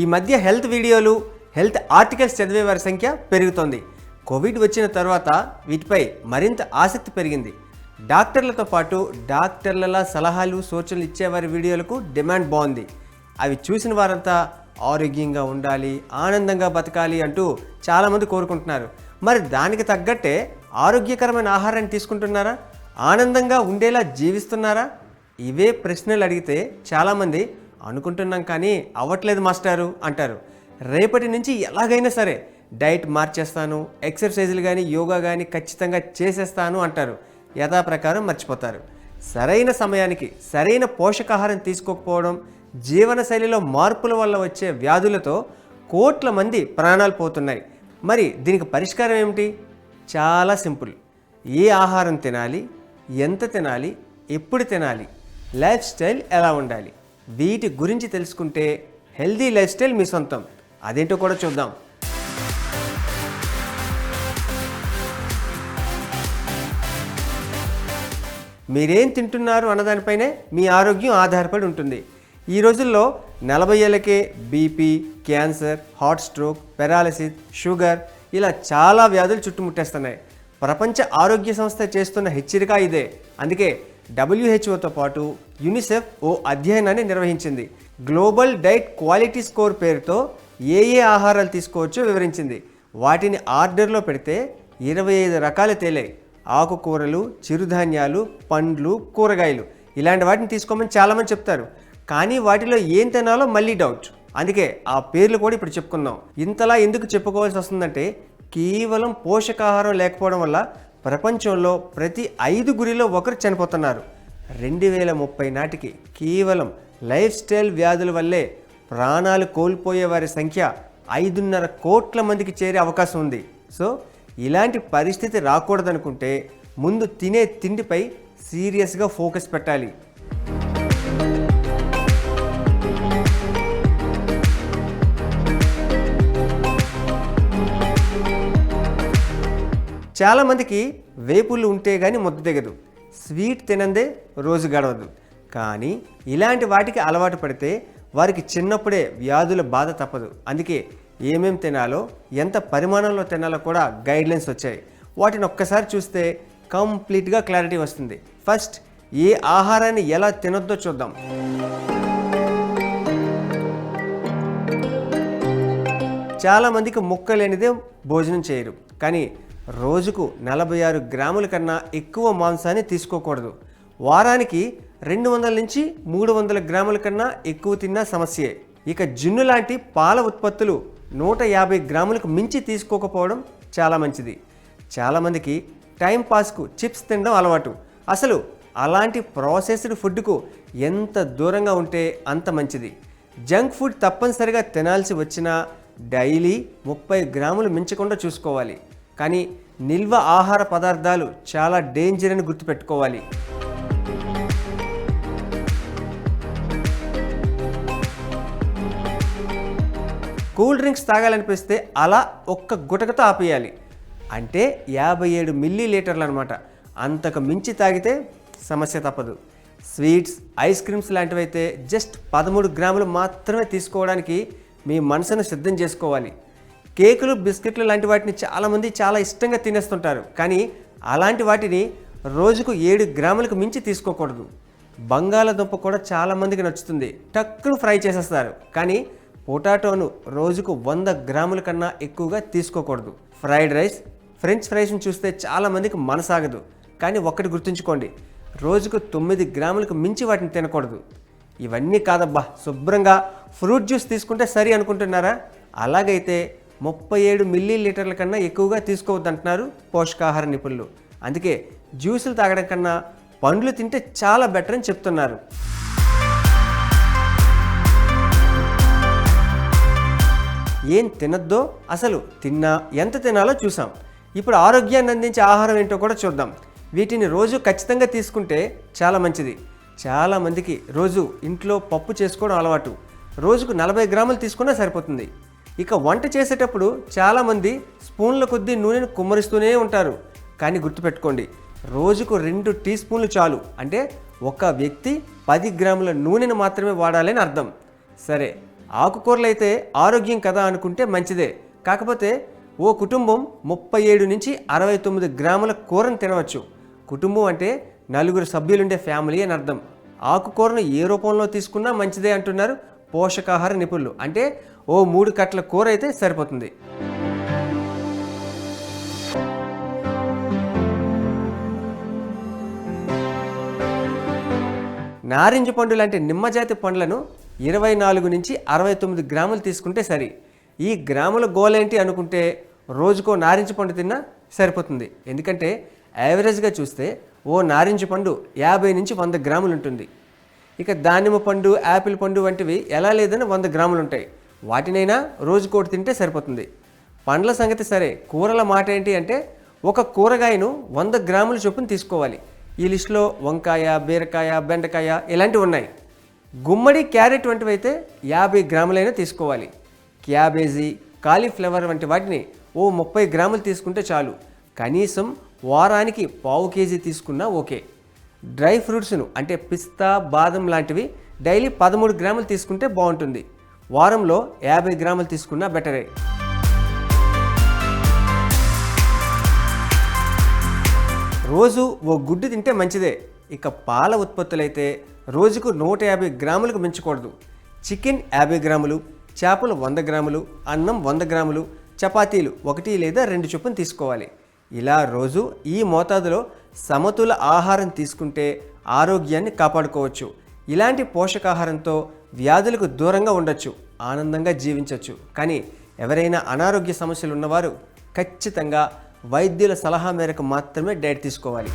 ఈ మధ్య హెల్త్ వీడియోలు హెల్త్ ఆర్టికల్స్ చదివే వారి సంఖ్య పెరుగుతోంది. కోవిడ్ వచ్చిన తర్వాత వీటిపై మరింత ఆసక్తి పెరిగింది. డాక్టర్లతో పాటు డాక్టర్ల సలహాలు సూచనలు ఇచ్చేవారి వీడియోలకు డిమాండ్ బాగుంది అవి చూసిన వారంతా ఆరోగ్యంగా ఉండాలి ఆనందంగా బతకాలి అంటూ చాలామంది కోరుకుంటున్నారు. మరి దానికి తగ్గట్టే ఆరోగ్యకరమైన ఆహారాన్ని తీసుకుంటున్నారా? ఆనందంగా ఉండేలా జీవిస్తున్నారా? ఇవే ప్రశ్నలు అడిగితే చాలామంది అనుకుంటున్నాం కానీ అవ్వట్లేదు మాస్టారు అంటారు. రేపటి నుంచి ఎలాగైనా సరే డైట్ మార్చేస్తాను ఎక్సర్సైజులు కానీ యోగా కానీ ఖచ్చితంగా చేసేస్తాను అంటారు. యథాప్రకారం మర్చిపోతారు. సరైన సమయానికి సరైన పోషకాహారం తీసుకోకపోవడం జీవనశైలిలో మార్పుల వల్ల వచ్చే వ్యాధులతో కోట్ల మంది ప్రాణాలు పోతున్నాయి. మరి దీనికి పరిష్కారం ఏమిటి? చాలా సింపుల్. ఏ ఆహారం తినాలి ఎంత తినాలి ఎప్పుడు తినాలి లైఫ్ స్టైల్ ఎలా ఉండాలి? వీటి గురించి తెలుసుకుంటే హెల్దీ లైఫ్ స్టైల్ మీ సొంతం. అదేంటో కూడా చూద్దాం. మీరేం తింటున్నారు అన్నదానిపైనే మీ ఆరోగ్యం ఆధారపడి ఉంటుంది. ఈ రోజుల్లో నలభై ఏళ్ళకే BP cancer heart stroke paralysis sugar ఇలా చాలా వ్యాధులు చుట్టుముట్టేస్తున్నాయి. ప్రపంచ ఆరోగ్య సంస్థ చేస్తున్న హెచ్చరిక ఇదే. అందుకే డబ్ల్యూహెచ్ఓతో పాటు యునిసెఫ్ ఓ అధ్యయనాన్ని నిర్వహించింది. గ్లోబల్ డైట్ క్వాలిటీ స్కోర్ పేరుతో ఏ ఏ ఆహారాలు తీసుకోవచ్చో వివరించింది. వాటిని ఆర్డర్లో పెడితే ఇరవై ఐదు రకాలు తేలాయి ఆకుకూరలు చిరుధాన్యాలు పండ్లు కూరగాయలు. ఇలాంటి వాటిని తీసుకోమని చాలామంది చెప్తారు. కానీ వాటిలో ఏం తినాలో మళ్ళీ డౌట్ అందుకే ఆ పేర్లు కూడా ఇప్పుడు చెప్పుకుందాం. ఇంతలా ఎందుకు చెప్పుకోవాల్సి వస్తుందంటే కేవలం పోషకాహారం లేకపోవడం వల్ల ప్రపంచంలో ప్రతి ఐదుగురిలో ఒకరు చనిపోతున్నారు. రెండు వేల ముప్పై నాటికి కేవలం లైఫ్ స్టైల్ వ్యాధుల వల్లే ప్రాణాలు కోల్పోయే వారి సంఖ్య ఐదున్నర కోట్ల మందికి చేరే అవకాశం ఉంది. సో ఇలాంటి పరిస్థితి రాకూడదనుకుంటే ముందు తినే తిండిపై సీరియస్గా ఫోకస్ పెట్టాలి. చాలామందికి వేపుళ్ళు ఉంటే కానీ ముద్ద దిగదు స్వీట్ తినందే రోజు గడవదు. కానీ ఇలాంటి వాటికి అలవాటు పడితే వారికి చిన్నప్పుడే వ్యాధుల బాధ తప్పదు. అందుకే ఏమేం తినాలో ఎంత పరిమాణంలో తినాలో కూడా గైడ్లైన్స్ వచ్చాయి. వాటిని ఒక్కసారి చూస్తే కంప్లీట్గా క్లారిటీ వస్తుంది. ఫస్ట్ ఏ ఆహారాన్ని ఎలా తినొద్దో చూద్దాం. చాలామందికి ముక్క లేనిదే భోజనం చేయరు. కానీ రోజుకు నలభై ఆరు గ్రాముల కన్నా ఎక్కువ మాంసాన్ని తీసుకోకూడదు. వారానికి రెండు వందల నుంచి మూడు వందల గ్రాముల కన్నా ఎక్కువ తిన్నా సమస్యే. ఇక జున్ను లాంటి పాల ఉత్పత్తులు నూట యాభై గ్రాములకు మించి తీసుకోకపోవడం చాలా మంచిది. చాలామందికి టైంపాస్కు చిప్స్ తినడం అలవాటు. అసలు అలాంటి ప్రాసెస్డ్ ఫుడ్కు ఎంత దూరంగా ఉంటే అంత మంచిది. జంక్ ఫుడ్ తప్పనిసరిగా తినాల్సి వచ్చినా డైలీ ముప్పై గ్రాములు మించకుండా చూసుకోవాలి. కానీ నిల్వ ఆహార పదార్థాలు చాలా డేంజర్ అని గుర్తుపెట్టుకోవాలి. కూల్ డ్రింక్స్ తాగాలనిపిస్తే అలా ఒక్క గుటకతో ఆపేయాలి. అంటే యాభై ఏడు మిల్లీ లీటర్లు అనమాట అంతకు మించి తాగితే సమస్య తప్పదు. స్వీట్స్ ఐస్ క్రీమ్స్ లాంటివైతే జస్ట్ పదమూడు గ్రాములు మాత్రమే తీసుకోవడానికి మీ మనసును సిద్ధం చేసుకోవాలి. కేకులు బిస్కెట్లు లాంటి వాటిని చాలామంది చాలా ఇష్టంగా తినేస్తుంటారు. కానీ అలాంటి వాటిని రోజుకు ఏడు గ్రాములకు మించి తీసుకోకూడదు. బంగాళదుంప కూడా చాలామందికి నచ్చుతుంది. టక్కును ఫ్రై చేసేస్తారు. కానీ పొటాటోను రోజుకు వంద గ్రాముల కన్నా ఎక్కువగా తీసుకోకూడదు. ఫ్రైడ్ రైస్ ఫ్రెంచ్ ఫ్రైస్ని చూస్తే చాలామందికి మనసాగదు. కానీ ఒక్కటి గుర్తుంచుకోండి. రోజుకు తొమ్మిది గ్రాములకు మించి వాటిని తినకూడదు. ఇవన్నీ కాదబ్బా. శుభ్రంగా ఫ్రూట్ జ్యూస్ తీసుకుంటే సరి అనుకుంటున్నారా? అలాగైతే ముప్పై ఏడు మిల్లీ లీటర్ల కన్నా ఎక్కువగా తీసుకోవద్దంటున్నారు పోషకాహార నిపుణులు. అందుకే జ్యూసులు తాగడం కన్నా పండ్లు తింటే చాలా బెటర్ అని చెప్తున్నారు. ఏం తినద్దో అసలు తిన్నా ఎంత తినాలో చూసాం. ఇప్పుడు ఆరోగ్యాన్ని అందించే ఆహారం ఏంటో కూడా చూద్దాం. వీటిని రోజు ఖచ్చితంగా తీసుకుంటే చాలా మంచిది. చాలామందికి రోజు ఇంట్లో పప్పు చేసుకోవడం అలవాటు. రోజుకు నలభై గ్రాములు తీసుకున్నా సరిపోతుంది. ఇక వంట చేసేటప్పుడు చాలామంది స్పూన్ల కొద్దీ నూనెను కుమ్మరిస్తూనే ఉంటారు. కానీ గుర్తుపెట్టుకోండి రోజుకు రెండు టీ స్పూన్లు చాలు. అంటే ఒక వ్యక్తి పది గ్రాముల నూనెను మాత్రమే వాడాలని అర్థం. సరే ఆకుకూరలు అయితే ఆరోగ్యం కదా అనుకుంటే మంచిదే. కాకపోతే ఓ కుటుంబం ముప్పై ఏడు నుంచి అరవై తొమ్మిది గ్రాముల కూరను తినవచ్చు. కుటుంబం అంటే నలుగురు సభ్యులుండే ఫ్యామిలీ అని అర్థం. ఆకుకూరను ఏ రూపంలో తీసుకున్నా మంచిదే అంటున్నారు పోషకాహార నిపుణులు. అంటే ఓ మూడు కట్ల కూర అయితే సరిపోతుంది. నారింజ పండు లాంటి నిమ్మజాతి పండ్లను ఇరవై నాలుగు నుంచి అరవై తొమ్మిది గ్రాములు తీసుకుంటే సరి. ఈ గ్రాముల గోలేంటి అనుకుంటే రోజుకో నారింజ పండు తిన్నా సరిపోతుంది. ఎందుకంటే యావరేజ్గా చూస్తే ఓ నారింజ పండు యాభై నుంచి వంద గ్రాములు ఉంటుంది. ఇక దానిమ్మ పండు యాపిల్ పండు వంటివి ఎలా లేదని వంద గ్రాములు ఉంటాయి వాటినైనా రోజుకోటి తింటే సరిపోతుంది. పండ్ల సంగతి సరే కూరల మాట ఏంటి అంటే ఒక కూరగాయను వంద గ్రాముల చొప్పున తీసుకోవాలి. ఈ లిస్టులో వంకాయ బీరకాయ బెండకాయ ఇలాంటివి ఉన్నాయి. గుమ్మడి క్యారెట్ వంటివి అయితే యాభై గ్రాములైనా తీసుకోవాలి. క్యాబేజీ కాలీఫ్లవర్ వంటి వాటిని ఓ ముప్పై గ్రాములు తీసుకుంటే చాలు. కనీసం వారానికి పావు కేజీ తీసుకున్నా ఓకే. డ్రై ఫ్రూట్స్ను అంటే పిస్తా బాదం లాంటివి డైలీ పదమూడు గ్రాములు తీసుకుంటే బాగుంటుంది. వారంలో యాభై గ్రాములు తీసుకున్నా బెటరే. రోజు ఓ గుడ్డు తింటే మంచిదే. ఇక పాల ఉత్పత్తులైతే రోజుకు నూట యాభై గ్రాములకు మించకూడదు. చికెన్ యాభై గ్రాములు చేపలు వంద గ్రాములు అన్నం వంద గ్రాములు చపాతీలు ఒకటి లేదా రెండు చొప్పున తీసుకోవాలి. ఇలా రోజు ఈ మోతాదులో సమతుల ఆహారం తీసుకుంటే ఆరోగ్యాన్ని కాపాడుకోవచ్చు. ఇలాంటి పోషకాహారంతో వ్యాధులకు దూరంగా ఉండొచ్చు ఆనందంగా జీవించవచ్చు కానీ ఎవరైనా అనారోగ్య సమస్యలు ఉన్నవారు ఖచ్చితంగా వైద్యుల సలహా మేరకు మాత్రమే డైట్ తీసుకోవాలి.